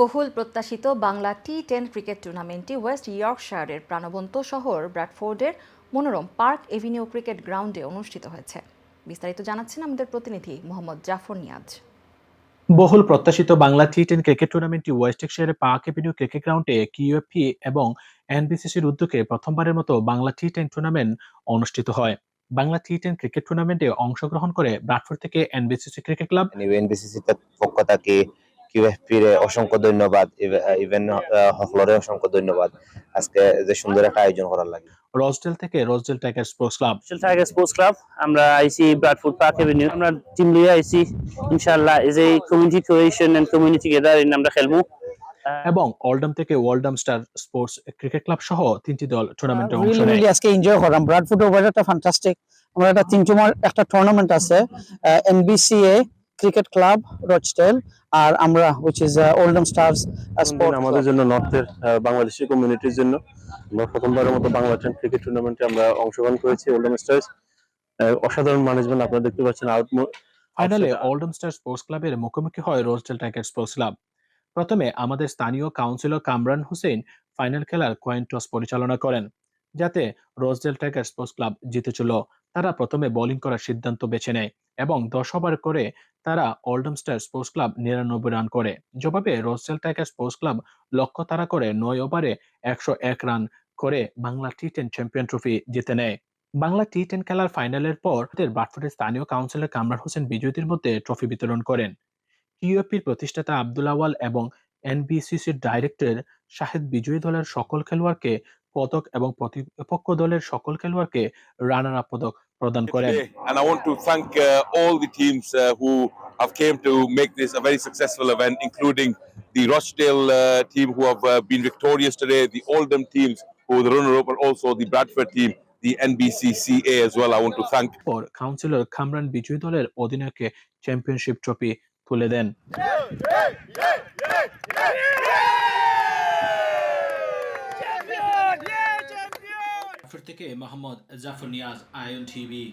বহুল প্রত্যাশিত Bangla T ten cricket টুর্নামেন্টটি ওয়েস্ট ইয়র্কশায়ারের প্রাণবন্ত শহর ব্র্যাডফোর্ডের মনোরম পার্ক এভিনিউ ক্রিকেট গ্রাউন্ডে অনুষ্ঠিত হয়েছে। বিস্তারিত জানাচ্ছেন আমাদের প্রতিনিধি মোহাম্মদ জাফর নিয়াজ। বহুল প্রত্যাশিত বাংলা টি টেন ক্রিকেট টুর্নামেন্টটি ওয়েস্টেকশায়ারের পার্ক এভিনিউ ক্রিকেট গ্রাউন্ডে কিউএফপি এবং এনবিসিসির উদ্যোগে প্রথমবারের মতো বাংলা টি টেন টুর্নামেন্ট অনুষ্ঠিত হয়। বাংলা টি টেন ক্রিকেট টুর্নামেন্টে অংশগ্রহণ করে ব্রাডফোর্ড থেকে এনবিসিসি ক্রিকেট ক্লাব এনবিসিসি পক্ষ থেকে কিউএফপি রে অসংখ্য ধন্যবাদ ইভেন হফলরে অসংখ্য ধন্যবাদ। আজকে যে সুন্দর একটা আয়োজন করার লাগে। রসডেল থেকে Rochdale tiger sports club. National tiger sports club আমরা আইসি ব্রাডফোর্ড পার্ক এভিনিউ। আমরা টিম লিয়ে আইসি ইনশাআল্লাহ as a community creation and community gather in আমরা খেলব। এবং অলডাম থেকে Oldham star sports cricket club সহ তিনটি দল টুর্নামেন্টে অংশ নেয়। আজকে এনজয় করলাম ব্রাডফুট ওভার একটা ফ্যান্টাস্টিক আমরা একটা তিন একটা টুর্নামেন্ট আছে এনবিসিএ ক্রিকেট ক্লাব রচটেল আর আমরা which is Oldham stars sport আমাদের জন্য নর্থের আহ, বাংলাদেশি কমিউনিটির জন্য আমরা প্রথমবারের মতো বাংলা টেন ক্রিকেট টুর্নামেন্টে আমরা অংশগ্রহণ করেছি ওল্ডাম স্টার্স অসাধারণ ম্যানেজমেন্ট আপনারা দেখতে পাচ্ছেন আউট ফাইনালে অলডাম স্টার স্পোর্টস ক্লাবের মুখোমুখি হয় রোজডেল টাইগার স্পোর্টস ক্লাব প্রথমে আমাদের স্থানীয় কাউন্সিলর কামরান হোসেন ফাইনাল খেলার কয়েন টস পরিচালনা করেন যাতে রোজডেল টাইগার স্পোর্টস ক্লাব জিতেছিল তারা প্রথমে বোলিং করার সিদ্ধান্ত বেছে নেয় এবং দশ ওভার করে তারা অলডাম স্টার স্পোর্টস ক্লাব নিরানব্বই রান করে। জবাবে রোজডেল টাইগার স্পোর্টস ক্লাব লক্ষ্য তারা করে নয় ওভারে একশো এক রান করে Bangla T ten champion trophy জিতে নেয়। বাংলা টি টেন খেলার ফাইনালের পর বাটফোর্ডের স্থানীয় কাউন্সিলর কামরান হোসেন বিজয়ীদের মধ্যে ট্রফি বিতরণ করেন। কিউএপির প্রতিষ্ঠাতা আব্দুল আওয়াল এবং এনবিসিসির ডাইরেক্টর শাহেদ বিজয়ী দলের সকল খেলোয়াড়কে পদক এবং প্রতিপক্ষ দলের সকল খেলোয়াড়কে রানার পদক প্রদান করেন today. And I want to thank uh, all the teams uh, who have came to make this a very successful event, including the Rochdale uh, team who have uh, been victorious today, the Oldham teams who were the runner-up, and also the Bradford team, the NBCCA as well. I want to thank পর councillor খামরান বিজয়ী দলের অধিনায়ককে championship trophy তুলে দেন থেকে Mohammad Zafar Niaz ion TV.